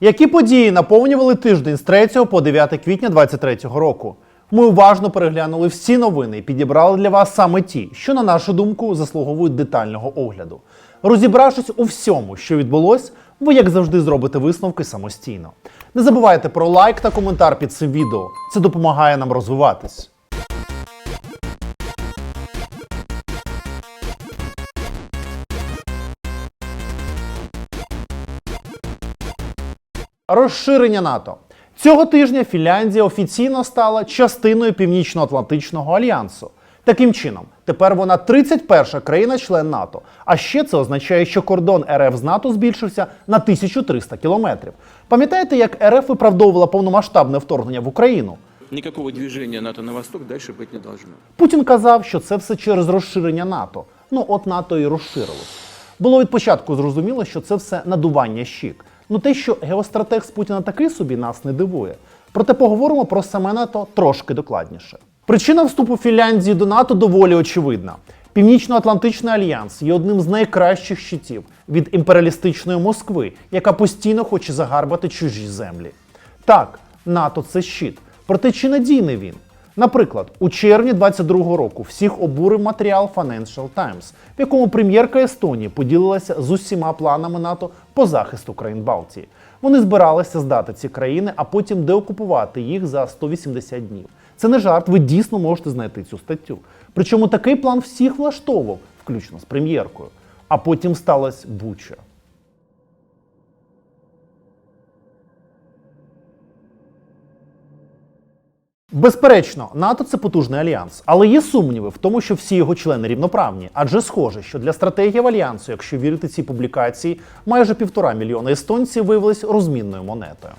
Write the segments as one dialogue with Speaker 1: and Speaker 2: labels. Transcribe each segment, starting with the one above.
Speaker 1: Які події наповнювали тиждень з 3 по 9 квітня 2023 року? Ми уважно переглянули всі новини і підібрали для вас саме ті, що, на нашу думку, заслуговують детального огляду. Розібравшись у всьому, що відбулось, ви, як завжди, зробите висновки самостійно. Не забувайте про лайк та коментар під цим відео. Це допомагає нам розвиватись. Розширення НАТО. Цього тижня Фінляндія офіційно стала частиною Північно-Атлантичного альянсу. Таким чином, тепер вона 31 країна-член НАТО. А ще це означає, що кордон РФ з НАТО збільшився на 1300 кілометрів. Пам'ятаєте, як РФ виправдовувала повномасштабне вторгнення в Україну?
Speaker 2: Никакого движения НАТО на восток дальше быть не должно.
Speaker 1: Путін казав, що це все через розширення НАТО. Ну, от НАТО і розширилось. Було від початку зрозуміло, що це все надування щік. Ну те, що геостратег з Путіна такий собі нас не дивує. Проте поговоримо про саме НАТО трошки докладніше. Причина вступу Фінляндії до НАТО доволі очевидна. Північно-Атлантичний альянс є одним з найкращих щитів від імперіалістичної Москви, яка постійно хоче загарбати чужі землі. Так, НАТО це щит. Проте чи надійний він? Наприклад, у червні 22-го року всіх обурив матеріал Financial Times, в якому прем'єрка Естонії поділилася з усіма планами НАТО по захисту країн Балтії. Вони збиралися здати ці країни, а потім деокупувати їх за 180 днів. Це не жарт, ви дійсно можете знайти цю статтю. Причому такий план всіх влаштовував, включно з прем'єркою. А потім сталася Буча. Безперечно, НАТО це потужний альянс, але є сумніви в тому, що всі його члени рівноправні, адже схоже, що для стратегії альянсу, якщо вірити цій публікації, майже півтора мільйона естонців виявились розмінною монетою.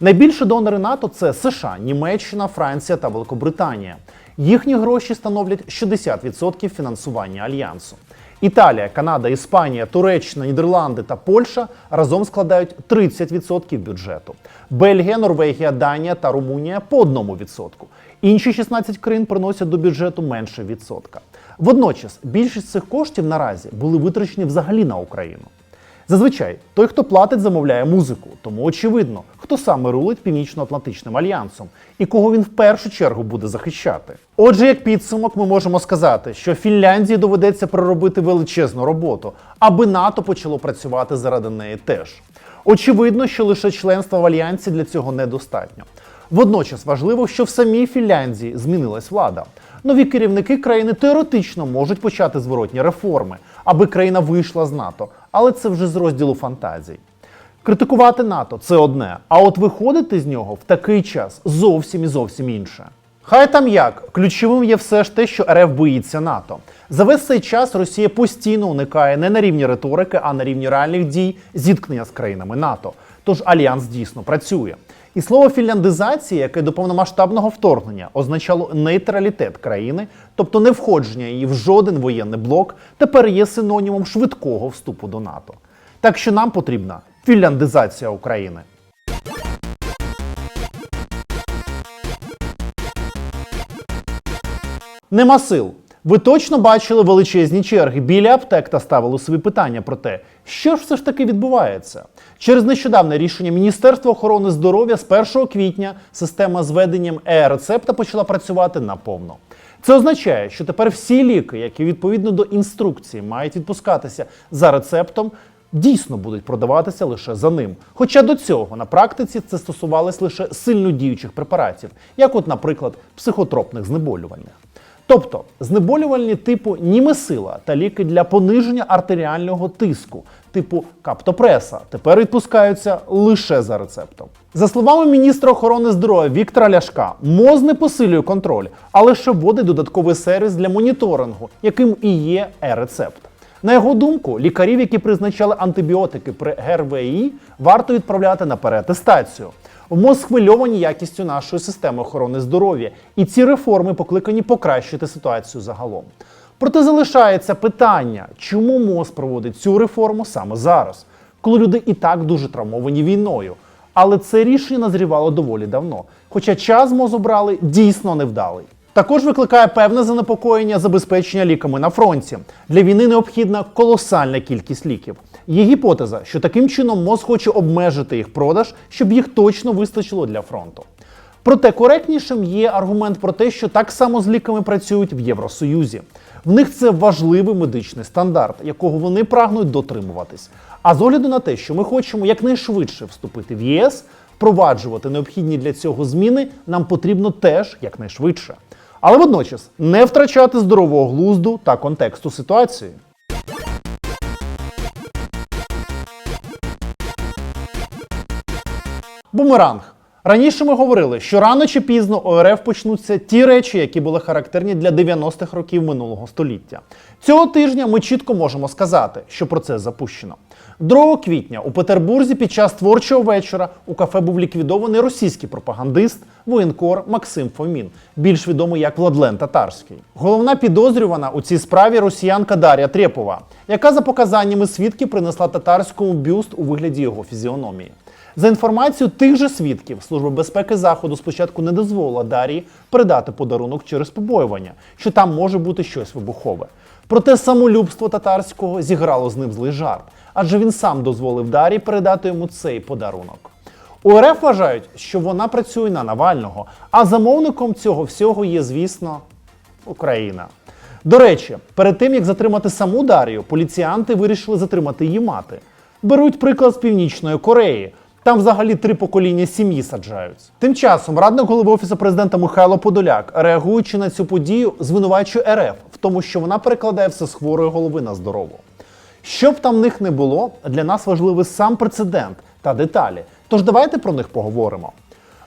Speaker 1: Найбільші донори НАТО це США, Німеччина, Франція та Великобританія. Їхні гроші становлять 60% фінансування альянсу. Італія, Канада, Іспанія, Туреччина, Нідерланди та Польща разом складають 30% бюджету. Бельгія, Норвегія, Данія та Румунія по 1%. Інші 16 країн приносять до бюджету менше відсотка. Водночас більшість цих коштів наразі були витрачені взагалі на Україну. Зазвичай той, хто платить, замовляє музику, тому очевидно, хто саме рулить Північно-Атлантичним альянсом і кого він в першу чергу буде захищати. Отже, як підсумок, ми можемо сказати, що Фінляндії доведеться проробити величезну роботу, аби НАТО почало працювати заради неї теж. Очевидно, що лише членство в альянсі для цього недостатньо. Водночас важливо, що в самій Фінляндії змінилась влада. Нові керівники країни теоретично можуть почати зворотні реформи, аби країна вийшла з НАТО, але це вже з розділу фантазій. Критикувати НАТО це одне, а от виходити з нього в такий час зовсім і зовсім інше. Хай там як, ключовим є все ж те, що РФ боїться НАТО. За весь цей час Росія постійно уникає не на рівні риторики, а на рівні реальних дій зіткнення з країнами НАТО. Тож альянс дійсно працює. І слово фінляндизація, яке до повномасштабного вторгнення означало нейтралітет країни, тобто не входження її в жоден воєнний блок, тепер є синонімом швидкого вступу до НАТО. Так що нам потрібна фінляндизація України. Нема сил. Ви точно бачили величезні черги біля аптек та ставили собі питання про те, що ж все ж таки відбувається. Через нещодавне рішення Міністерства охорони здоров'я з 1 квітня система з веденням е-рецепта почала працювати наповно. Це означає, що тепер всі ліки, які відповідно до інструкції мають відпускатися за рецептом, дійсно будуть продаватися лише за ним. Хоча до цього на практиці це стосувалось лише сильно діючих препаратів, як, от, наприклад, психотропних знеболювальних. Тобто знеболювальні типу німесила та ліки для пониження артеріального тиску, типу каптопреса, тепер відпускаються лише за рецептом. За словами міністра охорони здоров'я Віктора Ляшка, МОЗ не посилює контроль, а лише вводить додатковий сервіс для моніторингу, яким і є е-рецепт. На його думку, лікарів, які призначали антибіотики при ГРВІ, варто відправляти на переатестацію. МОЗ схвильовані якістю нашої системи охорони здоров'я, і ці реформи покликані покращити ситуацію загалом. Проте залишається питання, чому МОЗ проводить цю реформу саме зараз, коли люди і так дуже травмовані війною. Але це рішення назрівало доволі давно. Хоча час МОЗ обрали дійсно невдалий. Також викликає певне занепокоєння забезпечення ліками на фронті. Для війни необхідна колосальна кількість ліків. Є гіпотеза, що таким чином МОЗ хоче обмежити їх продаж, щоб їх точно вистачило для фронту. Проте коректнішим є аргумент про те, що так само з ліками працюють в Євросоюзі. В них це важливий медичний стандарт, якого вони прагнуть дотримуватись. А з огляду на те, що ми хочемо якнайшвидше вступити в ЄС, впроваджувати необхідні для цього зміни нам потрібно теж якнайшвидше. Але водночас не втрачати здорового глузду та контексту ситуації. Бумеранг. Раніше ми говорили, що рано чи пізно у РФ почнуться ті речі, які були характерні для 90-х років минулого століття. Цього тижня ми чітко можемо сказати, що процес запущено. 2 квітня у Петербурзі під час творчого вечора у кафе був ліквідований російський пропагандист, воєнкор Максим Фомін, більш відомий як Владлен Татарський. Головна підозрювана у цій справі росіянка Дар'я Трєпова, яка за показаннями свідків принесла татарському бюст у вигляді його фізіономії. За інформацією тих же свідків, Служба безпеки Заходу спочатку не дозволила Дарії передати подарунок через побоювання, що там може бути щось вибухове. Проте самолюбство татарського зіграло з ним злий жарт, адже він сам дозволив Дарії передати йому цей подарунок. У РФ вважають, що вона працює на Навального, а замовником цього всього є, звісно, Україна. До речі, перед тим як затримати саму Дар'ю, поліціянти вирішили затримати її мати. Беруть приклад з Північної Кореї. Там взагалі три покоління сім'ї саджаються. Тим часом радник голови офісу президента Михайло Подоляк, реагуючи на цю подію, звинувачує РФ в тому, що вона перекладає все з хворої голови на здорову. Б там в них не було, для нас важливий сам прецедент та деталі. Тож давайте про них поговоримо.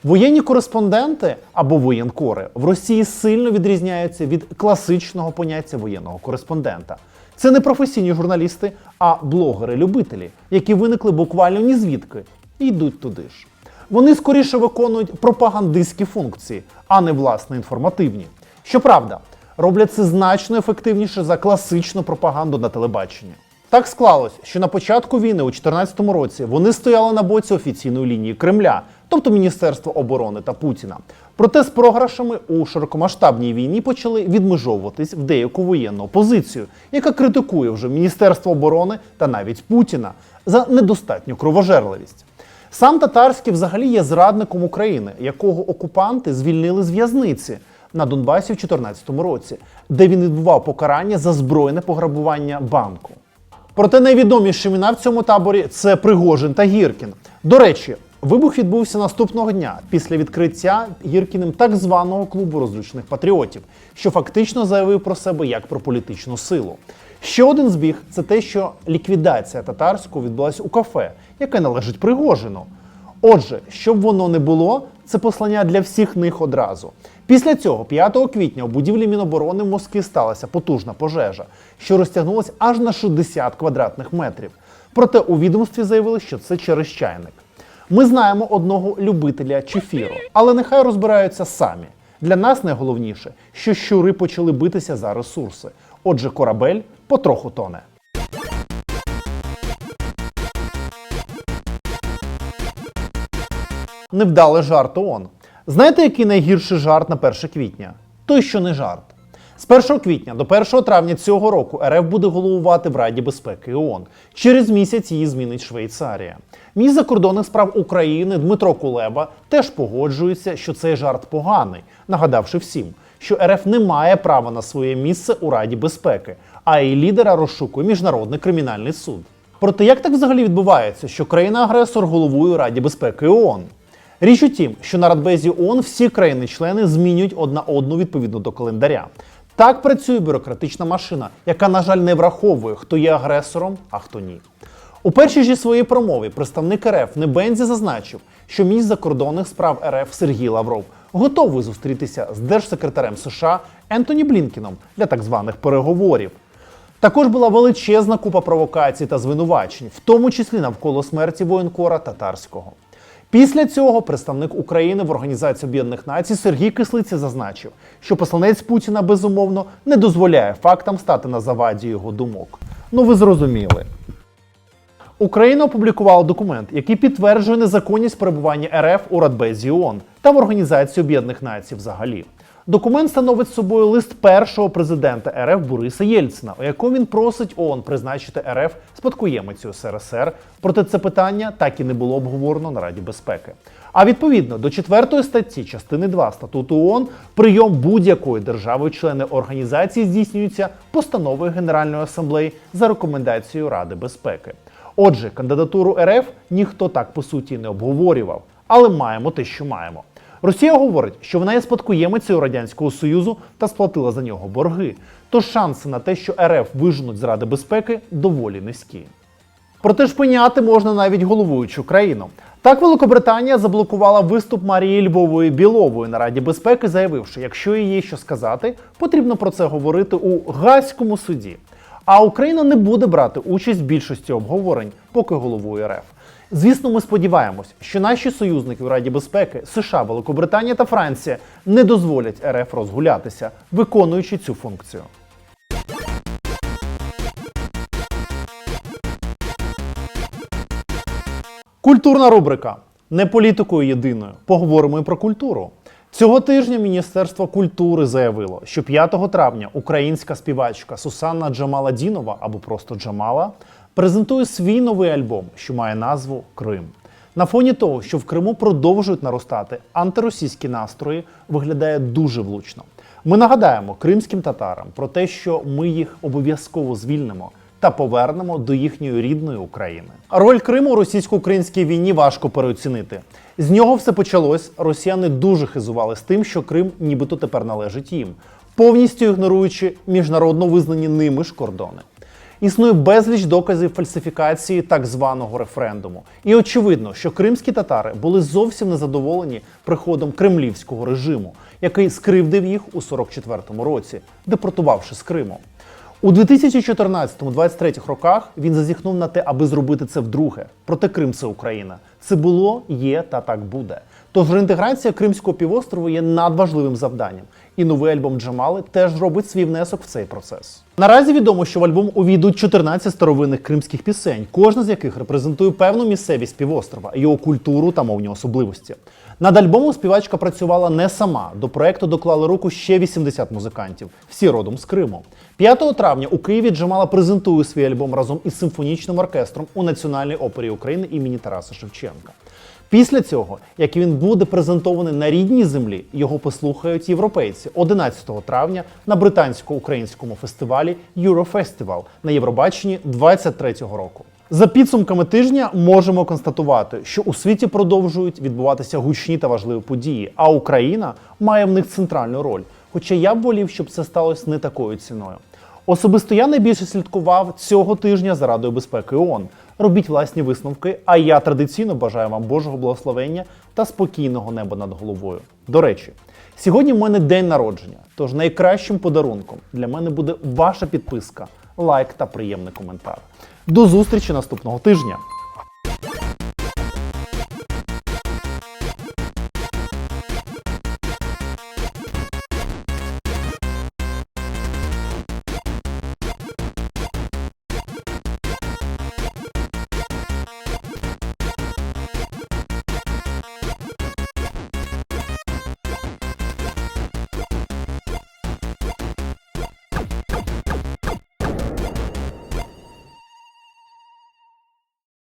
Speaker 1: Воєнні кореспонденти або воєнкори в Росії сильно відрізняються від класичного поняття воєнного кореспондента. Це не професійні журналісти, а блогери-любителі, які виникли буквально ні звідки і йдуть туди ж. Вони скоріше виконують пропагандистські функції, а не власне інформативні. Щоправда, роблять це значно ефективніше за класичну пропаганду на телебаченні. Так склалось, що на початку війни у 2014 році вони стояли на боці офіційної лінії Кремля, тобто Міністерства оборони та Путіна. Проте з програшами у широкомасштабній війні почали відмежовуватись в деяку воєнну опозицію, яка критикує вже Міністерство оборони та навіть Путіна за недостатню кровожерливість. Сам Татарський взагалі є зрадником України, якого окупанти звільнили з в'язниці на Донбасі в 2014 році, де він відбував покарання за збройне пограбування банку. Проте найвідоміші імена в цьому таборі це Пригожин та Гіркін. До речі, вибух відбувся наступного дня після відкриття Гіркіним так званого клубу розлючених патріотів, що фактично заявив про себе як про політичну силу. Ще один збіг це те, що ліквідація татарського відбулася у кафе, яке належить Пригожину. Отже, щоб воно не було, це послання для всіх них одразу. Після цього, 5 квітня, у будівлі Міноборони в Москві сталася потужна пожежа, що розтягнулася аж на 60 квадратних метрів. Проте у відомстві заявили, що це через чайник. Ми знаємо одного любителя чефіру, але нехай розбираються самі. Для нас найголовніше, що щури почали битися за ресурси. Отже, корабель потроху тоне. Невдалий жарт ООН. Знаєте, який найгірший жарт на 1 квітня? Той, що не жарт. З 1 квітня до 1 травня цього року РФ буде головувати в Раді безпеки ООН. Через місяць її змінить Швейцарія. Міністр закордонних справ України Дмитро Кулеба теж погоджується, що цей жарт поганий, нагадавши всім, що РФ не має права на своє місце у Раді безпеки, а її лідера розшукує міжнародний кримінальний суд. Проте як так взагалі відбувається, що країна-агресор головує Раді безпеки ООН? Річ у тім, що на Радбезі ООН всі країни-члени змінюють одна одну відповідно до календаря. Так працює бюрократична машина, яка, на жаль, не враховує, хто є агресором, а хто ні. У першій же своїй промові представник РФ Небензі зазначив, що міністр закордонних справ РФ Сергій Лавров готовий зустрітися з держсекретарем США Ентоні Блінкіном для так званих переговорів. Також була величезна купа провокацій та звинувачень, в тому числі навколо смерті воєнкора татарського. Після цього представник України в Організації Об'єднаних Націй Сергій Кислиця зазначив, що посланець Путіна безумовно не дозволяє фактам стати на заваді його думок. Ну ви зрозуміли. Україна опублікувала документ, який підтверджує незаконність перебування РФ у Радбезі ООН та в Організації Об'єднаних Націй взагалі. Документ становить собою лист першого президента РФ Бориса Єльцина, у якому він просить ООН призначити РФ спадкоємицею СРСР. Проте це питання так і не було обговорено на Раді безпеки. А відповідно до 4 статті частини 2 статуту ООН прийом будь-якої держави-члени організації здійснюється постановою Генеральної асамблеї за рекомендацією Ради безпеки. Отже, кандидатуру РФ ніхто так по суті не обговорював, але маємо те, що маємо. Росія говорить, що вона є спадкоємицею Радянського Союзу та сплатила за нього борги. Тож шанси на те, що РФ виженуть з Ради безпеки, доволі низькі. Проте ж пеняти можна навіть головуючу країну. Так Великобританія заблокувала виступ Марії Львової Білової на Раді безпеки, заявивши, якщо є що сказати, потрібно про це говорити у Гаазькому суді. А Україна не буде брати участь в більшості обговорень, поки головує РФ. Звісно, ми сподіваємось, що наші союзники у Раді безпеки США, Великобританія та Франція не дозволять РФ розгулятися, виконуючи цю функцію. Культурна рубрика. Не політикою єдиною. Поговоримо і про культуру. Цього тижня Міністерство культури заявило, що 5 травня українська співачка Сусанна Джамаладінова або просто Джамала презентує свій новий альбом, що має назву Крим. На фоні того, що в Криму продовжують наростати антиросійські настрої, виглядає дуже влучно. Ми нагадаємо кримським татарам про те, що ми їх обов'язково звільнимо та повернемо до їхньої рідної України. Роль Криму у російсько-українській війні важко переоцінити. З нього все почалось. Росіяни дуже хизували з тим, що Крим нібито тепер належить їм, повністю ігноруючи міжнародно визнані ними ж кордони. Існує безліч доказів фальсифікації так званого референдуму. І очевидно, що кримські татари були зовсім незадоволені приходом кремлівського режиму, який скривдив їх у 44-му році, депортувавши з Криму. У 2014-23 роках він зазіхнув на те, аби зробити це вдруге. Проте Крим це Україна. Це було, є та так буде. Тож реінтеграція Кримського півострову є надважливим завданням, і новий альбом Джамали теж робить свій внесок в цей процес. Наразі відомо, що в альбом увійдуть 14 старовинних кримських пісень, кожна з яких репрезентує певну місцевість півострова, його культуру та мовні особливості. Над альбомом співачка працювала не сама. До проекту доклали руку ще 80 музикантів, всі родом з Криму. 5 травня у Києві Джамала презентує свій альбом разом із симфонічним оркестром у Національній опері України імені Тараса Шевченка. Після цього, як він буде презентований на рідній землі, його послухають європейці 11 травня на британсько-українському фестивалі Eurofestival на Євробаченні 23-го року. За підсумками тижня можемо констатувати, що у світі продовжують відбуватися гучні та важливі події, а Україна має в них центральну роль. Хоча я б волів, щоб це сталося не такою ціною. Особисто я найбільше слідкував цього тижня за Радою безпеки ООН. Робіть власні висновки, а я традиційно бажаю вам Божого благословення та спокійного неба над головою. До речі, сьогодні в мене день народження, тож найкращим подарунком для мене буде ваша підписка, лайк та приємний коментар. До зустрічі наступного тижня!